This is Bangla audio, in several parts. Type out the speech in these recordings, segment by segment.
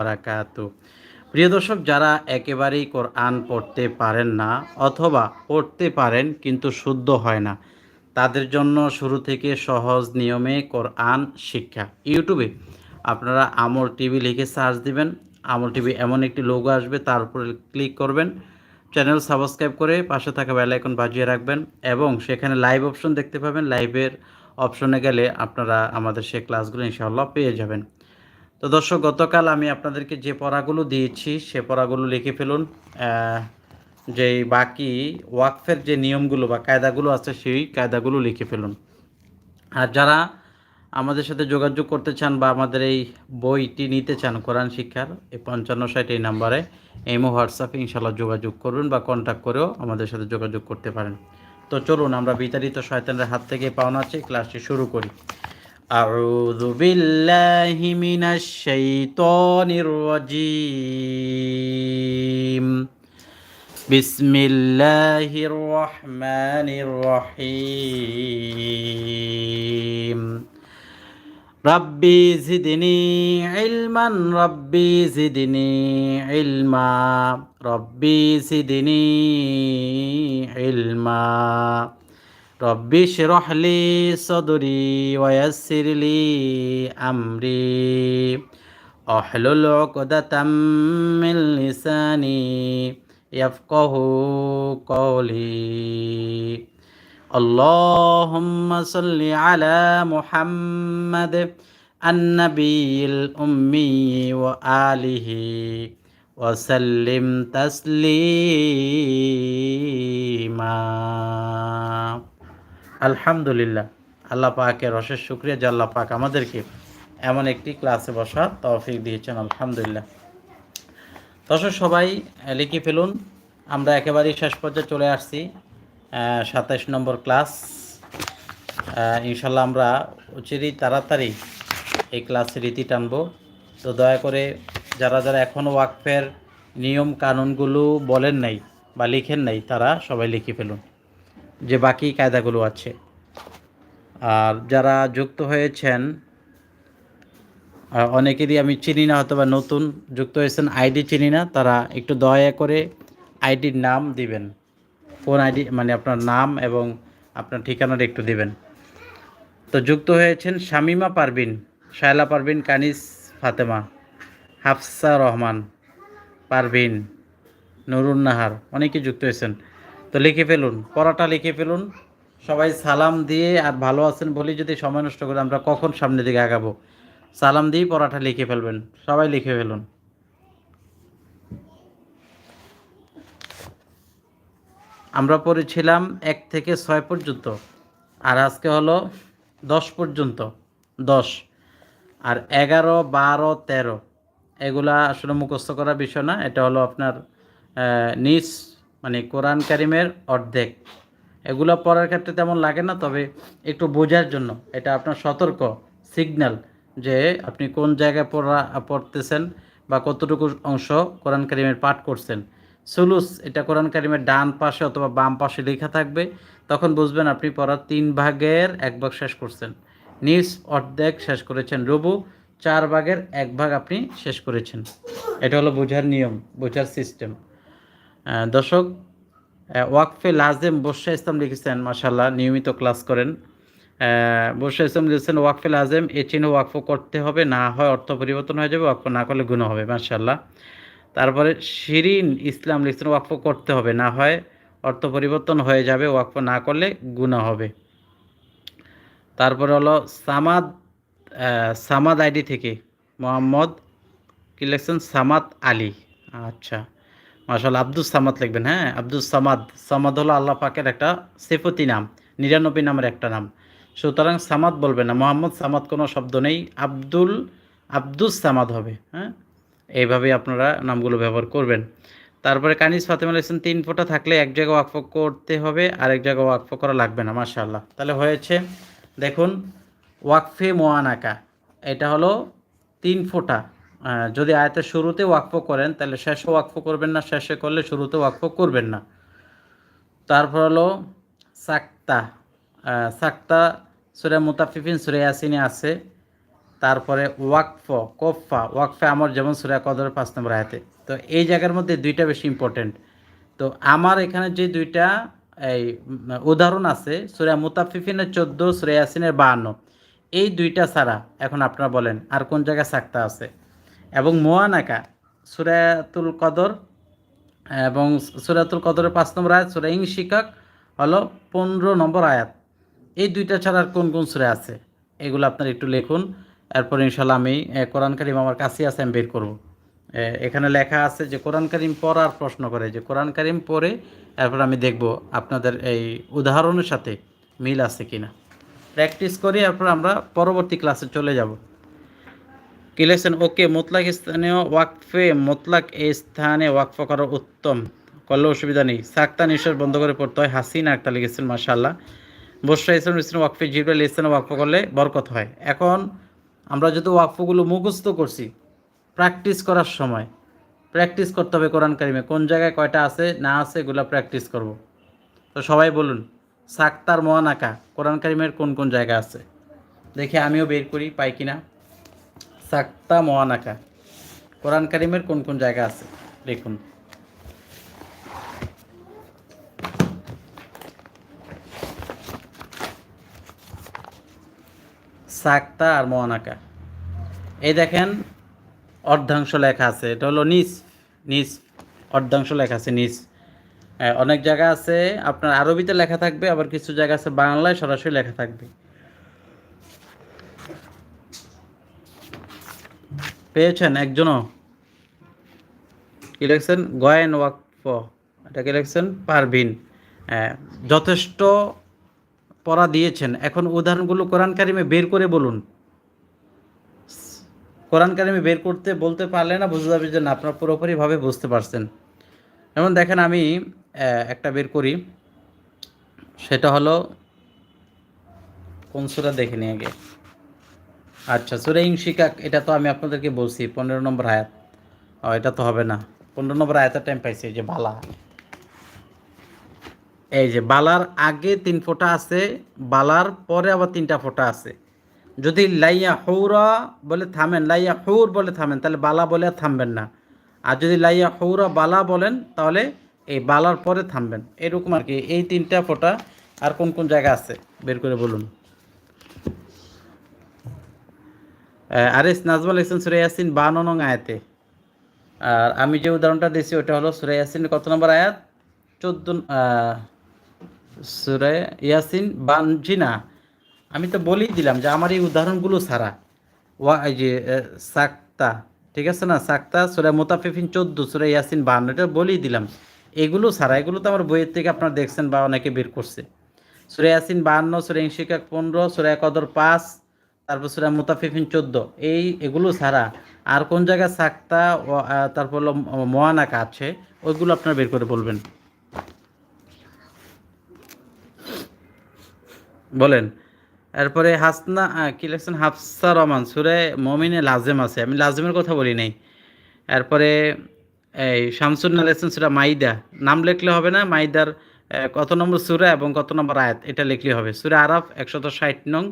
বারাকাতু। প্রিয় দর্শক, যারা একেবারেই কোরআন পড়তে পারেন না অথবা পড়তে পারেন কিন্তু শুদ্ধ হয় না, তাদের জন্য শুরু থেকে সহজ নিয়মে কোরআন শিক্ষা। ইউটিউবে আপনারা আমল টিভি লিখে সার্চ দিবেন, আমল টিভি এমন একটি লোগো আসবে, তার উপরে ক্লিক করবেন, চ্যানেল সাবস্ক্রাইব করে পাশে থাকা বেল আইকন বাজিয়ে রাখবেন এবং সেখানে লাইভ অপশন দেখতে পাবেন। লাইভের অপশনে গেলে আপনারা আমাদের সেই ক্লাসগুলো ইনশাআল্লাহ পেয়ে যাবেন। তো দর্শক, গতকাল আমি আপনাদেরকে যে পড়াগুলো দিয়েছি, সে পড়াগুলো লিখে ফেলুন। যে বাকি ওয়াকফের যে নিয়মগুলো বা কায়দাগুলো আছে, সেই কায়দাগুলো লিখে ফেলুন। আর যারা আমাদের সাথে যোগাযোগ করতে চান বা আমাদের এই বইটি নিতে চান, কোরআন শিক্ষার এই পঞ্চান্ন ষাট এই নাম্বারে এমও হোয়াটসঅ্যাপে ইনশাল্লাহ যোগাযোগ করবেন বা কন্ট্যাক্ট করেও আমাদের সাথে যোগাযোগ করতে পারেন। তো চলুন, আমরা বিতাড়িত শয়তানের হাত থেকে পাওনা আছে ক্লাসটি শুরু করি। أعوذ بالله من الشيطان الرجيم. بسم الله الرحمن الرحيم. ربي زدني علما ربي زدني علما ربي زدني علما. ربي اشرح لي صدري ويسر لي أمري أحلل عقدة من لساني يفقه قولي اللهم صل على محمد النبي الأمي وآله وسلم تسليما আলহামদুলিল্লাহ। আল্লাহ পাকের অশেষ শুক্রিয়া, যে আল্লাহ পাক আমাদেরকে এমন একটি ক্লাসে বসার তৌফিক দিয়েছেন, আলহামদুলিল্লাহ। দর্শক, সবাই লিখে ফেলুন। আমরা একেবারেই শেষ পর্যায়ে চলে আসছি সাতাইশ নম্বর ক্লাস। ইনশাল্লাহ আমরা অচিরেই তাড়াতাড়ি এই ক্লাসের রীতি টানবো। তো দয়া করে যারা যারা এখনও ওয়াকফের নিয়ম কানুনগুলো বলেন নাই বা লিখেন নাই, তারা সবাই লিখে ফেলুন। যে বাকি কায়দাগুলো আছে। আর যারা যুক্ত হয়েছেন অনেকেরই আমি চিনি না হয়তো বা নতুন যুক্ত হয়েছেন, আইডি চিনি না, তারা একটু দয়া করে আইডির নাম দিবেন। কোন আইডি মানে আপনার নাম এবং আপনার ঠিকানাটা একটু দিবেন। তো যুক্ত হয়েছেন শামিমা পারবিন শায়লা পারবিন কানিস ফাতেমা, হাফসা রহমান, পারভিন নুরুন নাহার অনেকে যুক্ত হয়েছেন। তো লিখে ফেলুন, পড়াটা লিখে ফেলুন। সবাই সালাম দিয়ে আর ভালো আছেন বলেই যদি সময় নষ্ট করে আমরা কখন সামনের দিকে আগাবো? সালাম দিয়েই পড়াটা লিখে ফেলবেন, সবাই লিখে ফেলুন। আমরা পড়েছিলাম এক থেকে ছয় পর্যন্ত, আর আজকে হলো দশ পর্যন্ত, দশ। আর এগারো, বারো, তেরো, এগুলা আসলে মুখস্থ করার বিষয় না, এটা হলো আপনার নিজ মানে কোরআন কারিমের অর্ধেক। এগুলো পড়ার ক্ষেত্রে তেমন লাগে না, তবে একটু বোঝার জন্য। এটা আপনার সতর্ক সিগন্যাল যে আপনি কোন জায়গায় পড়া, পড়তেছেন বা কতটুকু অংশ কোরআন কারিমের পাঠ করছেন। সুলুস, এটা কোরআন কারিমের ডান পাশে অথবা বাম পাশে লেখা থাকবে। তখন বুঝবেন আপনি পড়ার তিন ভাগের এক ভাগ শেষ করছেন। নিজ অর্ধেক শেষ করেছেন রবু, চার ভাগের এক ভাগ আপনি শেষ করেছেন। এটা হলো বোঝার নিয়ম, বোঝার সিস্টেম দর্শক ওয়াকফে লাজেম বর্ষা ইসলাম লিখেছেন মাসাল্লাহ নিয়মিত ক্লাস করেন। বর্ষা ইসলাম লিখেছেন, ওয়াকফে লাজেম, এ চিহ্ন ওয়াকফ করতে হবে, না হয় অর্থ পরিবর্তন হয়ে যাবে, ওয়াকফ না করলে গুণ হবে মাসাল্লাহ তারপরে শিরিন ইসলাম লিখছেন, ওয়াকফ করতে হবে, না হয় অর্থ পরিবর্তন হয়ে যাবে, ওয়াকফ না করলে গুণা হবে। তারপরে হলো সামাদ সামাদ আইডি থেকে, মোহাম্মদ, কি লিখছেন? সামাদ আলী আচ্ছা। মাশাল আব্দুল সামাদ লিখবেন হ্যাঁ? আব্দুল সামাদ সামাদ হলো আল্লাহ পাকের একটা সেফতি নাম, নিরানব্বই নামের একটা নাম। সুতরাং সামাদ বলবেন না, মোহাম্মদ সামাদ কোনো শব্দ নেই, আব্দুল আব্দুল সামাদ হবে হ্যাঁ? এইভাবে আপনারা নামগুলো ব্যবহার করবেন। তারপরে কানিস ফাতেমা লিখছেন তিন ফোঁটা থাকলে এক জায়গায় ওয়াকফ করতে হবে আর এক জায়গায় ওয়াকফ করা লাগবে না, মাশাআল্লাহ। তাহলে হয়েছে, দেখুন, ওয়াকফে মোয়ানাকা, এটা হলো তিন ফোঁটা। যদি আয়তের শুরুতে ওয়াকফ করেন, তাহলে শেষে ওয়াকফ করবেন না, শেষে করলে শুরুতে ওয়াকফ করবেন না। তারপর হলো সাক্তা সাক্তা সুরে মুতাফিফিন সুরে ইয়াসিনে আছে। তারপরে ওয়াকফ কোফা ওয়াকফে আমার যেমন সুরা কদরের পাঁচ নম্বর আয়াতে। তো এই জায়গার মধ্যে দুইটা বেশি ইম্পর্টেন্ট তো আমার এখানে যে দুইটা, এই উদাহরণ আছে, সুরা মুতাফিফিনের চোদ্দ, সুরা ইয়াসিনের বাহান্ন। এই দুইটা ছাড়া এখন আপনারা বলেন, আর কোন জায়গায় সাক্তা আছে? এবং মোয়ানাকা সুরাতুল কদর, এবং সুরাতুল কদরের পাঁচ নম্বর আয়াত, সুরা ইং শিকাক হলো পনেরো নম্বর আয়াত। এই দুইটা ছাড়া আর কোন কোন সুরে আছে? এগুলো আপনারা একটু লিখুন, এরপর ইনশাল্লাহ আমি কোরআন কারিম আমার কাছে আছে, আমি বের করব। এখানে লেখা আছে যে কোরআন কারিম পড়ার প্রশ্ন করে, যে কোরআন কারিম পড়ে এরপর আমি দেখব আপনাদের এই উদাহরণের সাথে মিল আছে কিনা। প্র্যাকটিস করি, এরপর আমরা পরবর্তী ক্লাসে চলে যাব। কি লিখছেন? ওকে, মোতলাক স্থানীয় ওয়াকফে, মোতলাক এই স্থানে ওয়াকফ করা উত্তম। করলে অসুবিধা নেই। সাক্তা নিঃশ্বাস বন্ধ করে পড়তে হয়। হাসিনা একটা লিখেছেন মাশাল্লাহ বসরা ইসলাম ইসলাম ওয়াকফে জিবরাল ইসলাম ওয়াকফ করলে বরকত হয়। এখন আমরা যদি ওয়াকফগুলো মুখস্থ করছি, প্র্যাকটিস করার সময়, প্র্যাকটিস করতে হবে কোরআন কারিমে। কোন জায়গায় কয়টা আছে, না আছে, এগুলো প্র্যাকটিস করব। তো সবাই বলুন, সাক্তার মোয়ানাকা কোরআন কারিমের কোন কোন জায়গা আছে? দেখি আমিও বের করি, পাই কিনা? সাক্তা মোয়ানাকা কোরআন কারিমের কোন কোন জায়গা আছে? দেখুন সাক্তা আর মোয়ানাকা এই দেখেন, অর্ধাংশ লেখা আছে। এটা হলো নিস নিস অর্ধাংশ লেখা আছে, নিস। অনেক জায়গা আছে, আপনার আরবিতে লেখা থাকবে, আবার কিছু জায়গা আছে বাংলায় সরাসরি লেখা থাকবে। পেয়েছেন একজনও। লিখছেন? গয়েন ওয়াকফ। এটা কি লিখছেন? পারভিন। যথেষ্ট পড়া দিয়েছেন। এখন উদাহরণগুলো কোরআন কারিমে বের করে বলুন। কোরআন কারিমে বের করতে বলতে পারলে না বুঝতে যাবে যে না, আপনার পুরোপুরিভাবে বুঝতে পারছেন। যেমন দেখেন আমি একটা বের করি। সেটা হলো, কোন সুরা দেখে নিয়ে আগে। আচ্ছা সুরা ইংশিকাক এটা তো আমি আপনাদেরকে বলছি, পনেরো নম্বর আয়াত। এটা তো হবে না। পনেরো নম্বর আয়াতের টাইম পাইছি যে বালা। এই যে বালার আগে তিন ফোঁটা আছে, বালার পরে আবার তিনটা ফোঁটা আছে। যদি লাইয়া হৌরা বলে থামেন, লাইয়া হৌর বলে থামেন, তাহলে বালা বলে আর থামবেন না। আর যদি লাইয়া হৌরা বালা বলেন, তাহলে এই বালার পরে থামবেন। এরকম আর কি, এই তিনটা ফোঁটা আর কোন কোন জায়গা আছে? বের করে বলুন। আরিস নাজমুল ইসলাম সুরে ইয়াসিন বান্ন নং আয়াতে। আর আমি যে উদাহরণটা দিয়েছি, ওটা হলো সুরে ইয়াসিন, কত নম্বর আয়াত? চোদ্দ সুরে ইয়াসিন বানজি না আমি তো বলেই দিলাম যে আমার এই উদাহরণগুলো ছাড়া। ওয়া যে সাক্তা, ঠিক আছে না? সাক্তা, সুরে মোতাফিফিন চোদ্দ, সুরে ইয়াসিন বান্ন এটা বলেই দিলাম। এগুলো ছাড়া, এগুলো তো আমার বইয়ের থেকে আপনারা দেখছেন বা অনেকে বের করছে। সুরে ইয়াসিন বান্ন সুরে ইংশিকাক পনেরো, সুরে কদর পাঁচ তারপর সুরা মুতাফিফিন চোদ্দ। এই এগুলো ছাড়া আর কোন জায়গায় সাক্তা তারপর হলো আছে, ওইগুলো আপনারা বের করে বলবেন। বলেন। এরপরে হাসনা কি লিখছেন? হাফসা রহমান, সুরে মমিনে লাজেম আছে। আমি লাজেমের কথা বলি নাই। এরপরে, এই শামসুন্না লেখছেন সুরা মাইদা। নাম লিখলে হবে না, মাইদার কত নম্বর সুরা এবং কত নম্বর আয়াত, এটা লিখলে হবে। সুরা আরাফ একশত ষাট নং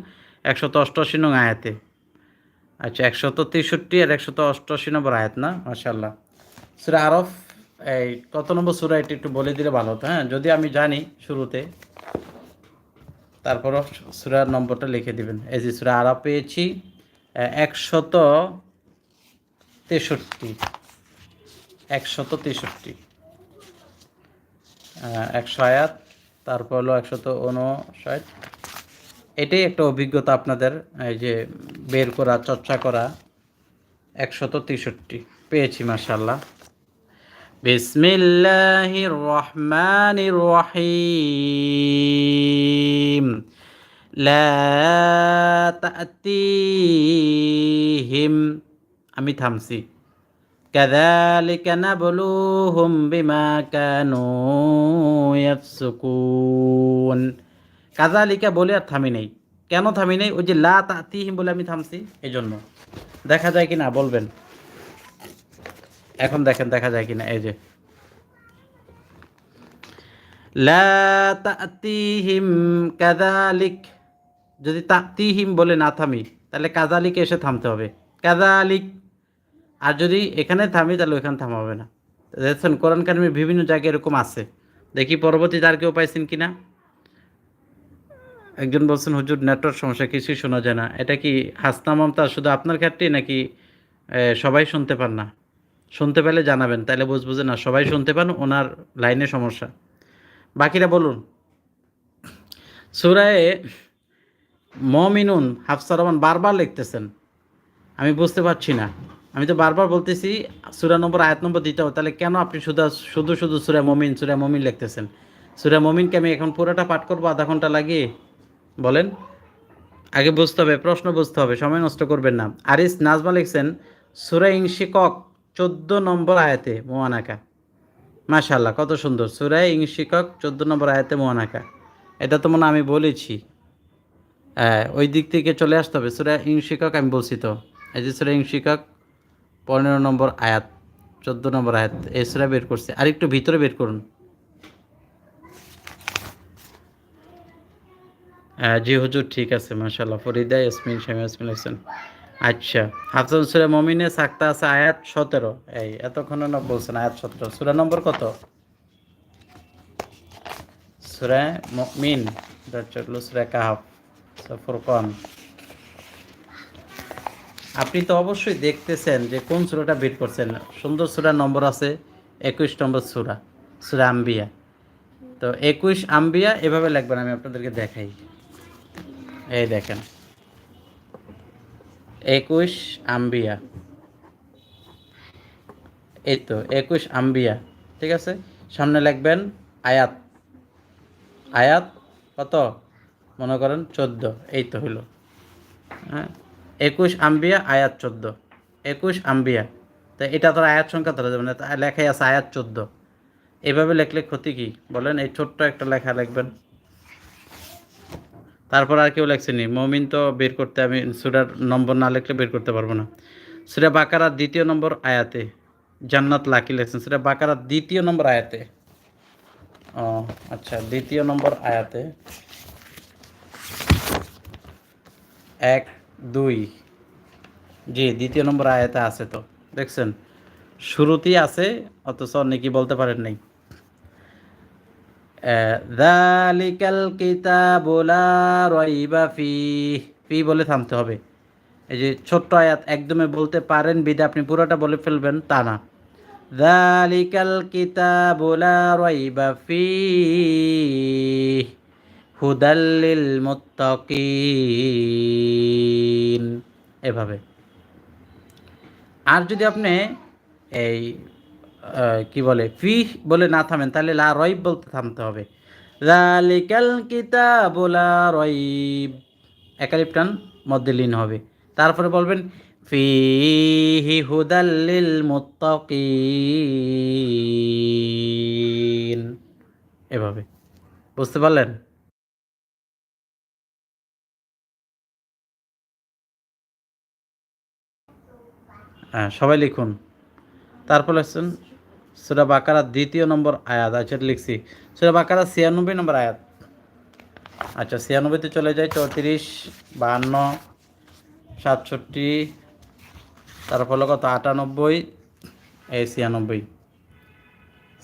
একশত অষ্টআশি নং আয়াতে। আচ্ছা একশত তেষট্টি আর একশত অষ্টআশি নম্বর আয়াত না? মাশাল্লাহ সুরা আরফ, এই কত নম্বর সুরা এটি একটু বলে দিলে ভালো হতো হ্যাঁ? যদি আমি জানি শুরুতে, তারপরও সুরার নম্বরটা লিখে দিবেন। এই যে সুরা আরফ পেয়েছি একশত তেষট্টি। একশত তেষট্টি। একশো আয়াত, তারপর হলো একশত উনষাট। এটাই একটা অভিজ্ঞতা আপনাদের, এই যে বের করা, চর্চা করা, একশত তেষট্টি। পেয়েছি মাসাল্লাহ বিসমিল্লাহির রহমানির রহিম। লা আমি থামছি। কাযালিকা নাবলুহুম বিমা কানু ইয়াফসুকুন কাযালিকা বলে আর থামি নেই। কেন থামি নেই? ওই যে লা তাতিহিম বলে আমি থামছি এই জন্য দেখা যায় কিনা? বলবেন। এখন দেখেন, দেখা যায় কিনা? এই যে। লা কাযালিক। যদি তাতিহিম বলে না থামি, তাহলে কাজালিকে এসে থামতে হবে। কাজালিক আর যদি এখানে থামি, তাহলে ওইখানে থামা হবে না। দেখছেন, কোরআন কারিমের বিভিন্ন জায়গায় এরকম আছে। দেখি পরবর্তীতে আর কেউ পাইছেন কি না একজন বলছেন, হুজুর, নেটওয়ার্ক সমস্যা, কিছুই শোনা যায় না। এটা কি হাসনা মমতা শুধু আপনার ক্ষেত্রেই নাকি সবাই শুনতে পান না? শুনতে পেলে জানাবেন তাহলে বুঝব যে না, সবাই শুনতে পান, ওনার লাইনে সমস্যা। বাকিরা বলুন। সুরায়ে মমিনুন হাফসা রহমান বারবার লিখতেছেন। আমি বুঝতে পারছি না। আমি তো বারবার বলতেছি, সুরা নম্বর, আয়াত নম্বর দিতে হবে, তাহলে কেন আপনি শুধু শুধু শুধু সুরা মমিন সুরা মমিন লিখতেছেন? সুরা মমিনকে আমি এখন পুরোটা পাঠ করব, আধা ঘণ্টা লাগিয়ে? বলেন। আগে বুঝতে হবে, প্রশ্ন বুঝতে হবে, সময় নষ্ট করবেন না। আরিস নাজমা লিখছেন, সুরা ইংশিকক চোদ্দ নম্বর আয়াতে মোয়ানাকা মাশাল্লাহ কত সুন্দর। সুরা ইংশিকক চোদ্দ নম্বর আয়াতে মোয়ানাকা এটা তো মনে আমি বলেছি। হ্যাঁ ওই দিক থেকে চলে আসতে হবে। সুরা ইংশিকক আমি বলছি তো। এই যে সুরা ইংশিকক পনেরো নম্বর আয়াত, চোদ্দ নম্বর আয়াত, এই সুরা বের করছে। আর একটু ভিতরে বের করুন। জি, হুজুর, ঠিক আছে মাশাল্লাহ ফরিদা ইয়াসমিন শামি ইয়াসমিন হোসেন আচ্ছা হাফসান সুরা মমিনে সাক্তা আছে আয়াত সতেরো। এই, এতক্ষণ না বলছেন আয়াত সতেরো। সুরা নম্বর কত? সুরা মমিন চটলো সুরা কাহাফ ফুরকন। আপনি তো অবশ্যই দেখতেছেন যে কোন সুরাটা বের করছেন। সুন্দর সুরা নম্বর আছে একুশ নম্বর সুরা সুরা আম্বিয়া। তো একুশ আম্বিয়া এভাবে লিখবেন, আমি আপনাদেরকে দেখাই। এই দেখেন। একুশ আম্বিয়া। এই তো, একুশ আম্বিয়া, ঠিক আছে? সামনে লিখবেন আয়াত। আয়াত কত? মনে করেন চোদ্দ, এই তো হইল। হ্যাঁ? একুশ আম্বিয়া, আয়াত চোদ্দ। একুশ আম্বিয়া। তো এটা তো আয়াত সংখ্যা ধরা যাবে না লেখাই আছে আয়াত চোদ্দ। এভাবে লেখলে ক্ষতি কি? বলেন, এই ছোট্ট একটা লেখা লিখবেন। তারপর আর কেউ লেখছেনি মমিন তো বের করতে আমি সুরার নম্বর না লিখলে বের করতে পারব না। সুরা বাকারার দ্বিতীয় নম্বর আয়াতে জান্নাত লাকি লেখছেন। সুরা বাকারার দ্বিতীয় নম্বর আয়াতে। ও আচ্ছা দ্বিতীয় নম্বর আয়াতে। এক, দুই। জি, দ্বিতীয় নম্বর আয়াতে আছে তো। দেখছেন? শুরুতেই আছে, অথচ অনেকেই বলতে পারেন নাই। দালিকাল কিতাবু লা রাইবা ফি ফি বলে থামতে হবে। এই যে ছোট্ট আয়াত, একদমে বলতে পারেন বিদে আপনি পুরোটা বলে ফেলবেন, তা না। দালিকাল কিতাবু লা রাইবা ফি হুদাল্লিল মুত্তাকিন। এভাবে। আর যদি আপনি এই কি বলে? ফি বলে না থামেন, তাহলে লা রইব বলতে থামতে হবে। জালিকাল কিতাবু লা রইব। একালিপটান মধ্যে লীন হবে। তারপরে বলবেন, ফিহি হুদাল্লিল মুত্তাকিন। এভাবে। বুঝতে পারলেন? হ্যাঁ সবাই লিখুন। তারপর লিখছেন সুরা বাকারা দ্বিতীয় নম্বর আয়াত আচ্ছা লিখছি। সুরা বাকারা ছিয়ানব্বই নম্বর আয়াত। আচ্ছা ছিয়ানব্বইতে চলে যায় চৌত্রিশ বান্ন সাতষট্টি, তারপর কত? আটানব্বই, এই ছিয়ানব্বই।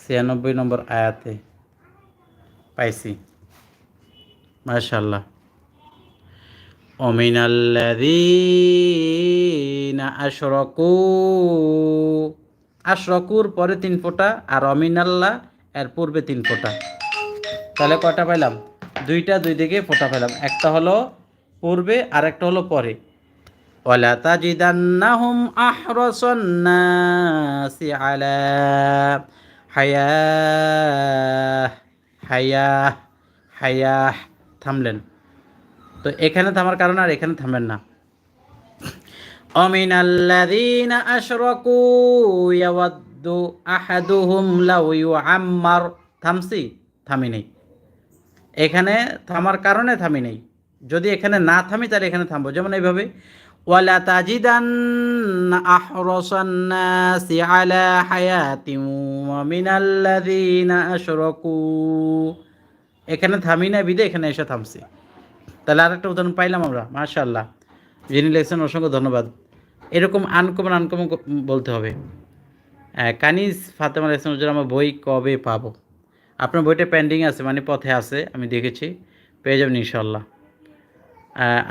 ছিয়ানব্বই নম্বর আয়াতে পাইছি। মাশাল্লাহ অমিনাল্লাদিন আশরকু আশরকুর পরে তিন ফোঁটা আর অমিনাল্লাহ এর পূর্বে তিন ফোঁটা। তাহলে কয়টা পাইলাম? দুইটা, দুই দিকে ফোঁটা পেলাম একটা হলো পূর্বে আর একটা হলো পরে। ওয়ালা তাজিদান্নাহুম আহরাসান্নাসি আলা হায়া হায়া হায়া, থামলেন। তো এখানে থামার কারণে আর এখানে থামবেন না। অমিন আল্লাযীনা আশরাকু ইয়াওয়াদ্দু আহাদুহুম লাউ ইউআম্মার থামছি, থামি নেই। এখানে থামার কারণে থামি নেই। যদি এখানে না থামি, তাহলে এখানে থামবো। যেমন এইভাবে, ওয়ালা তাজিদান আহরাসান নাসি আলা হায়াতিন ওয়া মিনাল্লাযীনা আশরাকু। এখানে থামি না বিদে এখানে এসে থামছি। তাহলে আরেকটা উদাহরণ পাইলাম আমরা মাশাল্লাহ যিনি লিখছেন, অসংখ্য ধন্যবাদ। এরকম আনকমন আনকমন বলতে হবে। কানিজ ফাতেমা ইসলাম আমার বই কবে পাবো? আপনার বইটা পেন্ডিং আছে মানে পথে আছে, আমি দেখেছি। পেয়ে যাবেন ইনশাল্লাহ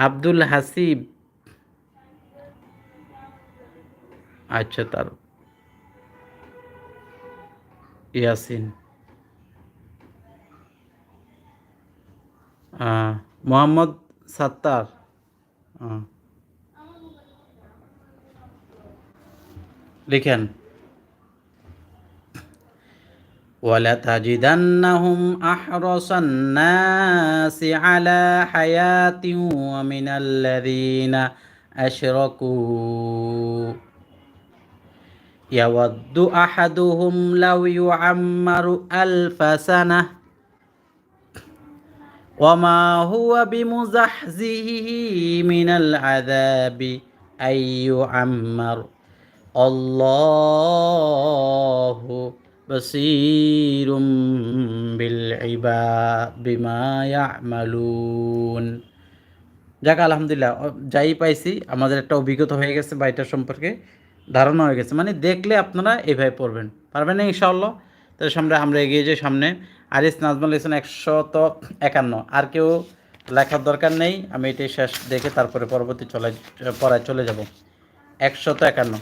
আব্দুল হাসিব। আচ্ছা তার ইয়াসিন। মোহাম্মদ সাত্তার। লিখেন ولتجدنهم أحرص الناس على حياة ومن الذين أشركوا يود أحدهم لو يعمر ألف سنة وما هو بمزحزحه من العذاب أن يعمر الله بصير بالعباد بما يعملون যাক আলহামদুলিল্লাহ অ- যাই পাইছি আমাদের একটা অভিজ্ঞতা হয়ে গেছে বাড়িটার সম্পর্কে ধারণা হয়ে গেছে মানে দেখলে আপনারা এইভাবে পড়বেন পারবেন না ইনশাআল্লাহ তাহলে সামনে আমরা এগিয়ে যাই সামনে আরিস নাজমুল ইসলাম একশত একান্ন আর কেউ লেখার দরকার নেই আমি এটাই শেষ দেখে তারপরে পরবর্তী চলে পড়ায় চলে যাব একশত একান্ন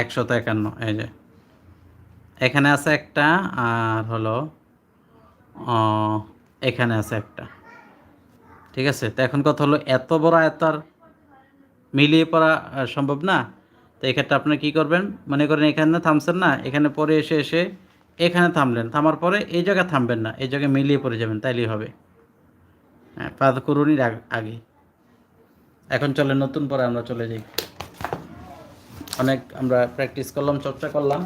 একশত একান্ন, এই যে। এখানে আছে একটা, আর হলো এখানে আছে একটা। ঠিক আছে? তো এখন কথা হলো, এত বড় আর মিলিয়ে পড়া সম্ভব না। তো এক্ষেত্রে আপনি কী করবেন? মনে করেন এখানে থামছেন না, এখানে পরে এসে এসে এখানে থামলেন। থামার পরে এই জায়গায় থামবেন না, এই জায়গায় মিলিয়ে পড়ে যাবেন, তাইলেই হবে। হ্যাঁ পাদ করুনির আগে। এখন চলে নতুন পরে আমরা চলে যাই। অনেক আমরা প্র্যাকটিস করলাম, চর্চা করলাম।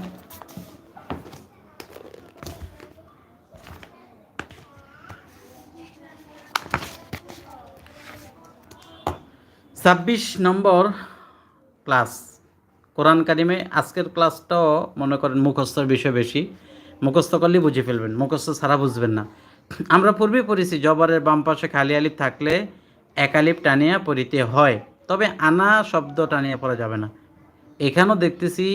ছাব্বিশ নম্বর ক্লাস। কোরআন কারিমে আজকের ক্লাসটাও মনে করেন মুখস্থর বিষয় বেশি। মুখস্থ করলেই বুঝে ফেলবেন, মুখস্থ ছাড়া বুঝবেন না। আমরা পূর্বে পড়েছি, জবরের বাম পাশে খালি আলিফ থাকলে এক আলিফ টানিয়া পড়িতে হয়। তবে আনা শব্দ টানিয়া পড়া যাবে না। এখানেও দেখতেছি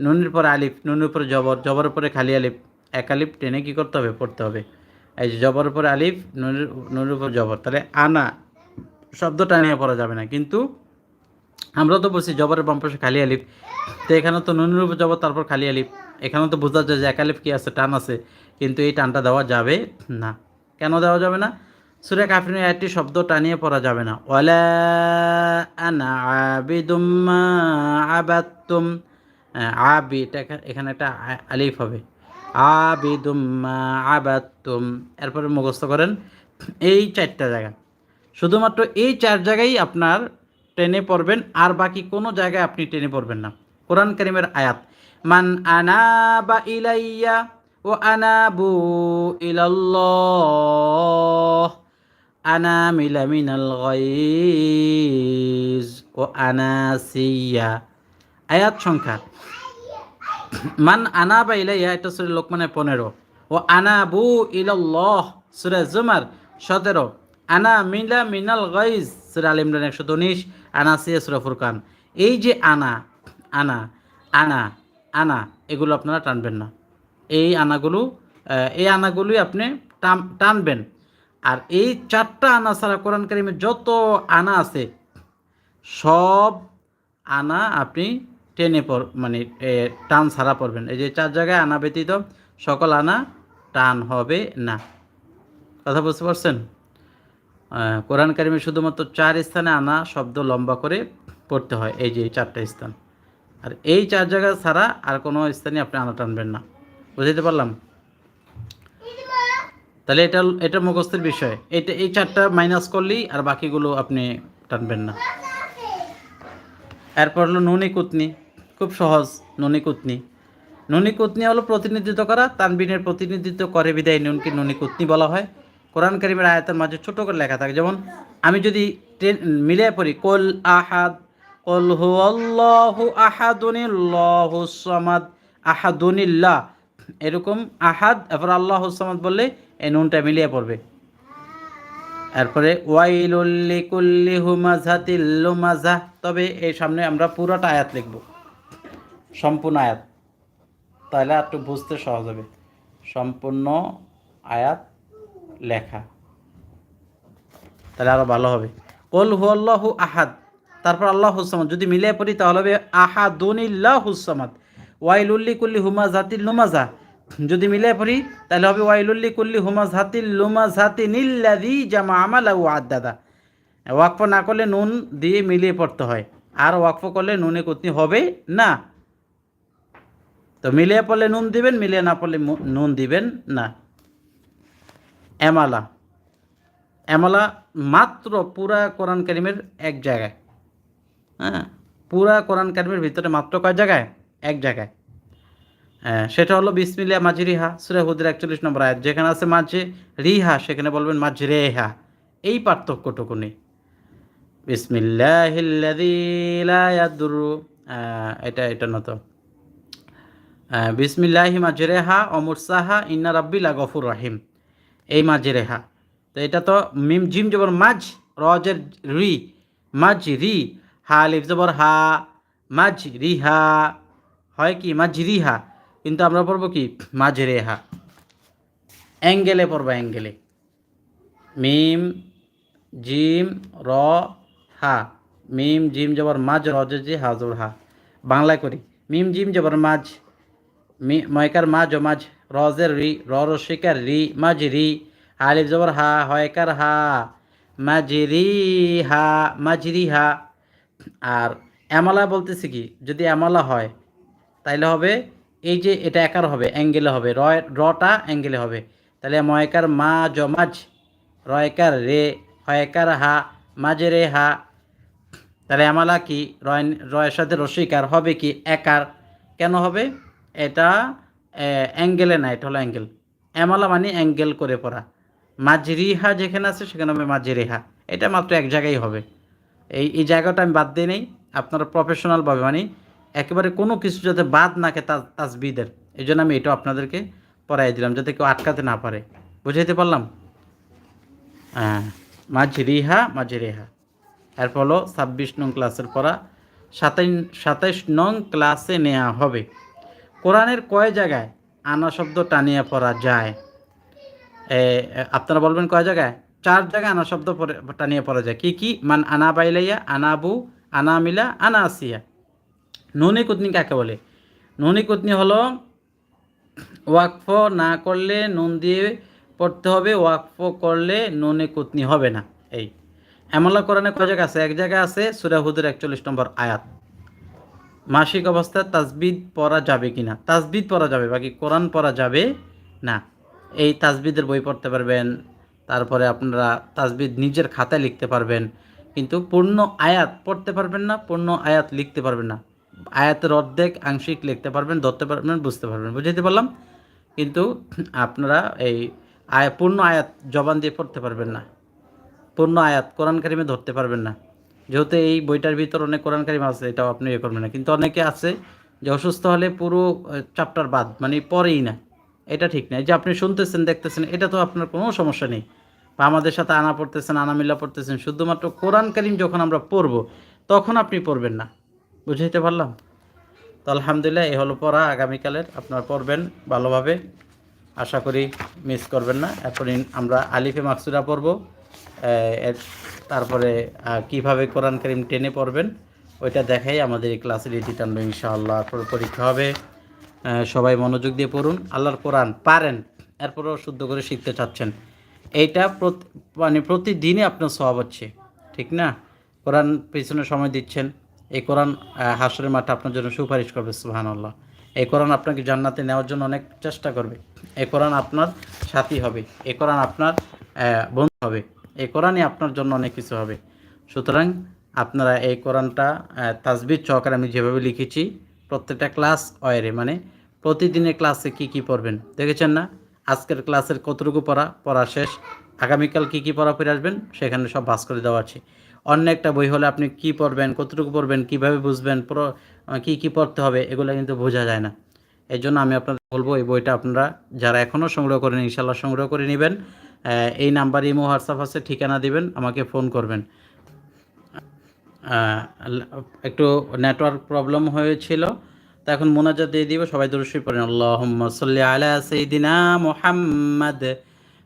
নুনের পরে আলিফ, নুনের উপরে জবর, জবরের পরে খালি আলিফ। এক আলিফ টেনে কী করতে হবে? পড়তে হবে। এই যে জবরের পরে আলিফ, নুনের নুনের উপর জবর। তাহলে আনা শব্দ টানিয়ে পড়া যাবে না। কিন্তু আমরা তো বলছি জবরের বাম পাশে খালি আলিফ। তো এখানে তো নুনের উপর জবর, তারপর খালি আলিফ। এখানে তো বোঝা যায় যে এক আলিফ কী আছে, টান আছে। কিন্তু এই টানটা দেওয়া যাবে না। কেন দেওয়া যাবে না? সুরে কাফির একটি শব্দ টানিয়ে পড়া যাবে না। ওয়ালা আনা হ্যাঁ, এখানে একটা আলিফ হবে। আবিদুম এরপরে মুখস্থ করেন এই চারটা জায়গা। শুধুমাত্র এই চার জায়গায় আপনার টেনে পড়বেন আর বাকি কোনো জায়গায় আপনি টেনে পড়বেন না। কোরআন করিমের আয়াত মান আনাবা ইলাইয়া ও আনাবু ইলাল্লাহ। আনা মিলা মিনাল গাইজ ও আনাসিয়া আয়াত সংখ্যা। মান আনা বা ইলাইয়া এটা সুরে লোকমানের পনেরো। ও আনা বু ইল্লাহ সুরে জুমার সতেরো। আনা মিলা মিনাল গাইজ, সুরে আল ইমরান একশো উনিশ। আনা সিয়া, সুরে ফুরকান। এই যে আনা আনা আনা আনা, এগুলো আপনারা টানবেন না। এই আনাগুলো এই আনাগুলোই আপনি টান- টানবেন। আর এই চারটা আনা ছাড়া কোরআন কারিমে যত আনা আছে, সব আনা আপনি টেনে পর মানে টান ছাড়া পড়বেন। এই যে চার জায়গায় আনা ব্যতীত সকল আনা টান হবে না। কথা বুঝতে পারছেন? কোরআন কারিমে শুধুমাত্র চার স্থানে আনা শব্দ লম্বা করে পড়তে হয়, এই যে এই চারটা স্থান। আর এই চার জায়গা ছাড়া আর কোনো স্থানে আপনি আনা টানবেন না। বুঝতে পারলাম? তাহলে এটা এটা মুখস্থের বিষয়। এটা, এই চারটা মাইনাস করলেই আর বাকিগুলো আপনি টানবেন না। এরপর হলো নুনি কুতনি। খুব সহজ, নুনি কুতনি। নুনি কুতনি হলো প্রতিনিধিত্ব করা, তানবিনের প্রতিনিধিত্ব করে বিদায় নুনকে নুনি কুতনি বলা হয়। কোরআন করিমের আয়াতের মাঝে ছোট করে লেখা থাকে, যেমন, আমি যদি মিলিয়ে পড়ি, কল আহাদ, কল হু আল্লাহু আহাদুনিল্লাহু আহাদুনিল্লাহ। এরকম আহাদ, এরপর আল্লাহ সামাদ বললে এই নুনটা মিলিয়ে পড়বে। এরপরে ওয়াইলুল্লি কুল্লি হুমাজাতিল লুমাজা। তবে এই সামনে আমরা পুরোটা আয়াত লিখব। সম্পূর্ণ আয়াত। তাহলে একটু বুঝতে সহজ হবে। সম্পূর্ণ আয়াত লেখা। তাহলে আরও ভালো হবে। কল হু আল্লাহু আহাদ। তারপর আল্লাহ হুসামাদ যদি মিলিয়ে পড়ি তাহলে হবে আহাদুনিল্লাহ হুসামাদ ওয়াইলুল্লি কুল্লি হুমা জাতিল লুমাজা। যদি মিলিয়ে পড়ি, তাহলে হবে ওয়াইলুল্লি কুল্লি হুমা জাতিল লুমা জাতি নিল্লাদি জামা আমালা ও আদাদা। ওয়াকফ না করলে নুন দিয়ে মিলিয়ে পড়তে হয়। আর ওয়াকফ করলে নুনে কুতনি হবে না। তো মিলিয়ে পড়লে নুন দিবেন, মিলিয়ে না পড়লে নুন দিবেন না। এমালা। এমালা মাত্র পুরা কোরআন কারিমের এক জায়গায়। হ্যাঁ পুরা কোরআন কারিমের ভিতরে মাত্র কয় জায়গায়? এক জায়গায়। সেটা হলো বিসমিল্লা মাঝি রিহা সুরে হুদের একচল্লিশ নম্বর আয়াত। যেখানে আছে মাঝে রিহা সেখানে বলবেন মাঝে রেহা এই পার্থক্যটুকু নেই। আহ, এটা এটা না তো আহ, বিসমিল্লাহি মাজরেহা অমুরসাহা ইন্না রাব্বিলা গফুর রাহিম। এই মাজরেহা। তো এটা তো মিম জিম জবর মাঝ রজের রি মাঝ রি হা লিফ জবর হা মাঝ রিহা হয় কি? মাঝ রিহা কিন্তু আমরা পড়ব কি? মাঝ রেহা অ্যাঙ্গেলে পড়ব অ্যাঙ্গেলে। মিম, জিম, র, হা। মিম, জিম জবর মাঝ রজের জি হা হা। বাংলায় করি। মিম, জিম জবর মাঝ। মি, ময়কার মাঝ ও মাঝ। রজের রি, র রসিকার রি, মাঝ রি। আলিফ জবর হা, হয়কার হা। মাঝরি হা মাঝরি হা। আর এমালা বলতেছি কি? যদি এমালা হয়, তাইলে হবে এই যে এটা একার হবে, অ্যাঙ্গেলে হবে। র রটা অ্যাঙ্গেলে হবে। তাহলে ময়কার মা জমাজ রয়কার রে, হয়কার হা, মাঝে রে হা। তাহলে আমালা কি? রয়, রয়ের সাথে রসিকার হবে কি? একার। কেন হবে? এটা অ্যাঙ্গেলে না, এটা হলো অ্যাঙ্গেল। এমালা মানে অ্যাঙ্গেল করে পড়া। মাঝরিহা যেখানে আছে, সেখানে হবে মাঝরিহা এটা মাত্র এক জায়গায় হবে। এই এই জায়গাটা আমি বাদ দিয়ে নেই। আপনারা প্রফেশনালভাবে মানে একেবারে কোনো কিছু যাতে বাদ না খেয়ে তাজ তাজবিদের এই জন্য আমি এটাও আপনাদেরকে পড়াই দিলাম, যাতে কেউ আটকাতে না পারে। বুঝাইতে পারলাম? হ্যাঁ। মাঝরিহা মাঝরিহা এরপর হলো ছাব্বিশ নং ক্লাসের পড়া। সাতাই সাতাইশ নং ক্লাসে নেওয়া হবে। কোরআনের কয় জায়গায় আনা শব্দ টানিয়ে পড়া যায়? আপনারা বলবেন কয় জায়গায়? চার জায়গায় আনা শব্দ টানিয়ে পড়া যায়। কি কি? মান আনা বাইলাইয়া আনাবু আনা মিলা আনা আসিয়া নুনি কুতনি কাকে বলে? নুনি কুতনি হলো ওয়াকফ না করলে নুন দিয়ে পড়তে হবে, ওয়াকফ করলে নুনে কুতনি হবে না। এই। এমলা কোরআনে কয় জায়গা আছে? এক জায়গায় আছে সুরাহুদের একচল্লিশ নম্বর আয়াত। মাসিক অবস্থায় তাজবিদ পড়া যাবে কি না তাজবিদ পড়া যাবে, বাকি কোরআন পড়া যাবে না। এই তাজবিদের বই পড়তে পারবেন, তারপরে আপনারা তাজবিদ নিজের খাতায় লিখতে পারবেন, কিন্তু পূর্ণ আয়াত পড়তে পারবেন না, পূর্ণ আয়াত লিখতে পারবেন না। আয়াতের অর্ধেক আংশিক লিখতে পারবেন, ধরতে পারবেন, বুঝতে পারবেন। বুঝতে পারলাম? কিন্তু আপনারা এই আয়, পূর্ণ আয়াত জবান দিয়ে পড়তে পারবেন না। পূর্ণ আয়াত কোরআন কারিমে ধরতে পারবেন না। যেহেতু এই বইটার ভিতর অনেক কোরআন কারিম আছে, এটাও আপনি ইয়ে করবেন না। কিন্তু অনেকে আছে যে অসুস্থ হলে পুরো চ্যাপ্টার বাদ মানে পড়েই না। এটা ঠিক না। যে আপনি শুনতেছেন, দেখতেছেন, এটা তো আপনার কোনো সমস্যা নেই। বা আমাদের সাথে আনা পড়তেছেন আনা মিল্লা পড়তেছেন, শুধুমাত্র কোরআন কারিম যখন আমরা পড়ব, তখন আপনি পড়বেন না। বুঝাইতে পারলাম? তো আলহামদুলিল্লাহ, এই হলো পড়া। আগামীকালের আপনারা পড়বেন ভালোভাবে। আশা করি মিস করবেন না। এরপর আমরা আলিফে মাকসুরা পড়ব। তারপরে কীভাবে কোরআন করিম টেনে পড়বেন, ওইটা দেখাই আমাদের এই ক্লাসের ইতি টানবে ইনশাআল্লাহ। পরীক্ষা হবে। সবাই মনোযোগ দিয়ে পড়ুন। আল্লাহর কোরআন পারেন, এরপরও শুদ্ধ করে শিখতে চাচ্ছেন। এইটা মানে প্রতিদিনই আপনার সব হচ্ছে। ঠিক না? কোরআন পিছনে সময় দিচ্ছেন। এই কোরআন হাসরের মাঠে আপনার জন্য সুপারিশ করবে সুহান আল্লাহ এই কোরআন আপনাকে জান্নাতে নেওয়ার জন্য অনেক চেষ্টা করবে। এই কোরআন আপনার সাথী হবে, এই কোরআন আপনার বন্ধু হবে, এই কোরআনই আপনার জন্য অনেক কিছু হবে। সুতরাং আপনারা এই কোরআনটা তাজবির চহকারে আমি যেভাবে লিখেছি, প্রত্যেকটা ক্লাস অয়েরে মানে প্রতিদিনের ক্লাসে কি কি পড়বেন, দেখেছেন না? আজকের ক্লাসের কতটুকু পড়া পড়া শেষ, আগামীকাল কি কি পড়া ফিরে আসবেন, সেখানে সব ভাস করে দেওয়া আছে। অন্য একটা বই হলে আপনি কি পড়বেন, কতটুকু পড়বেন, কীভাবে বুঝবেন কি কি পড়তে হবে, এগুলো কিন্তু বোঝা যায় না। এই জন্য আমি আপনাদের বলব এই বইটা আপনারা যারা এখনও সংগ্রহ করেন ইনশাল্লাহ সংগ্রহ করে নেবেন। এই নাম্বার ইমো, হোয়াটসঅ্যাপ আছে, ঠিকানা দিবেন, আমাকে ফোন করবেন। একটু নেটওয়ার্ক প্রবলেম হয়েছিল, তো এখন মোনাজাত দিয়ে দিব, সবাই দর্শী পড়েন। আল্লাহুম্মা সাল্লি আলা সাইয়্যিদিনা মুহাম্মাদ।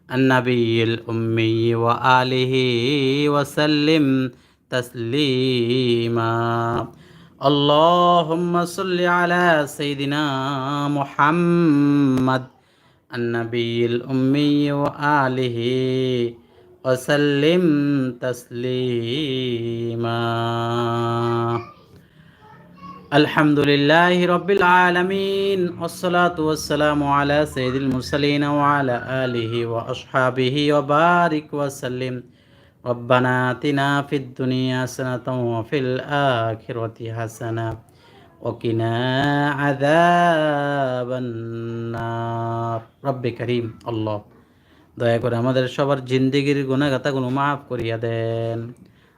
النبي الأمي وآله وسلم تسليما. اللهم صل على سيدنا محمد النبي الأمي وآله وسلم تسليما. আলহামদুলিল্লাহ রবিল আলমিন ওসালাতাম আলা সঈদুল মুরসালিন আলা আলিহি ওয়া আসহাবিহি ওয়া বারিক ওয়া সাল্লিম। রব্বানা তিনা ফিদ দুনিয়া হাসানাতাও ওয়া ফিল আখিরাতি হাসানা ওকিনা কিনা আযাবান নার। রব্বি করিম, আল্লাহ, দয়া করে আমাদের সবার জিন্দিগির গুণাগাতাগুলো মাফ করিয়া দেন।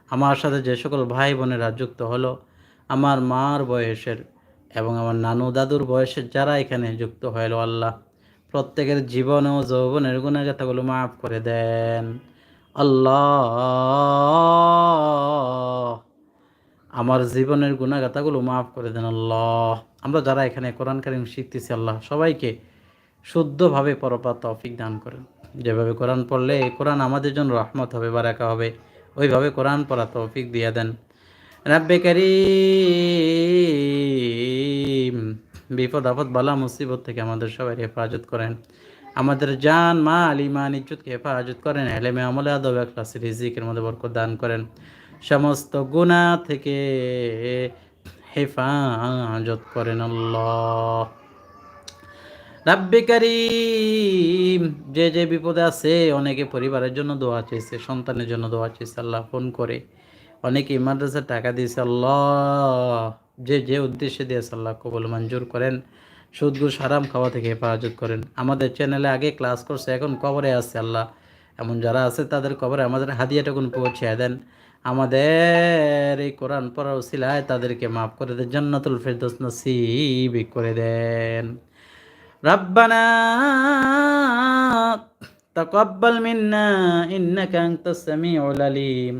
আমার সাথে যে সকল ভাই বোনেরা যুক্ত হলো আমার মার বয়সের এবং আমার নানু দাদুর বয়সের যারা এখানে যুক্ত হলো আল্লাহ প্রত্যেকের জীবন ও যৌবনের গুণাগাতাগুলো মাফ করে দেন। আল্লাহ, আমার জীবনের গুণাগাতাগুলো মাফ করে দেন, আল্লাহ। আমরা যারা এখানে কোরআন কারিম শিখতেছি, আল্লাহ সবাইকে শুদ্ধভাবে পরপা তৌফিক দান করেন। যেভাবে কোরআন পড়লে, কোরআন আমাদের জন্য রহমত হবে, বারাকা হবে, ওইভাবে কোরআন পড়া তৌফিক দিয়ে দেন। রাব্বে করিম। বিপদ আপদ, বালা মুসিবত থেকে আমাদের সবাই হেফাজত করেন। আমাদের জান মা আলিমান ইজ্জতকে হেফাজত করেন। এলেমে আমলে, আদব একলাস রিজিকের মধ্যে বরকত দান করেন। সমস্ত গুনাহ থেকে হেফাজত করেন আল্লাহ। রাব্বে কারিম, যে যে বিপদে আছে, অনেকে পরিবারের জন্য দোয়া চেয়েছে, সন্তানের জন্য দোয়া চেয়েছে, আল্লাহ ফোন করে। অনেকে মাদ্রাসার টাকা দিয়েছে আল্লাহ যে যে উদ্দেশ্যে দিয়েছে আল্লাহ কবল মঞ্জুর করেন সুদগুর সারাম খাওয়া থেকে হেফাজত করেন আমাদের চ্যানেলে আগে ক্লাস করছে এখন কবরে আছে আল্লাহ এমন যারা আছে তাদের কবরে আমাদের হাদিয়াটুকুন পৌঁছে দেন আমাদের এই কোরআন পড়ার উসিলায় তাদেরকে মাফ করে দেন জান্নাতুল ফেরদৌস নসিব করে দেন ربنا تقبل منا إنك أنت السميع العليم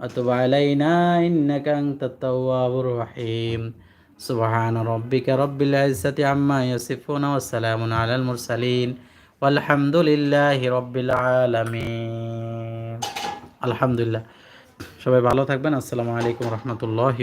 وتب علينا إنك أنت التواب الرحيم سبحان ربك رب العزة عما يصفون وسلام على المرسلين والحمد لله رب العالمين الحمد لله সবাই ভালো থাকবেন আসসালামু আলাইকুম রহমতুল্লাহ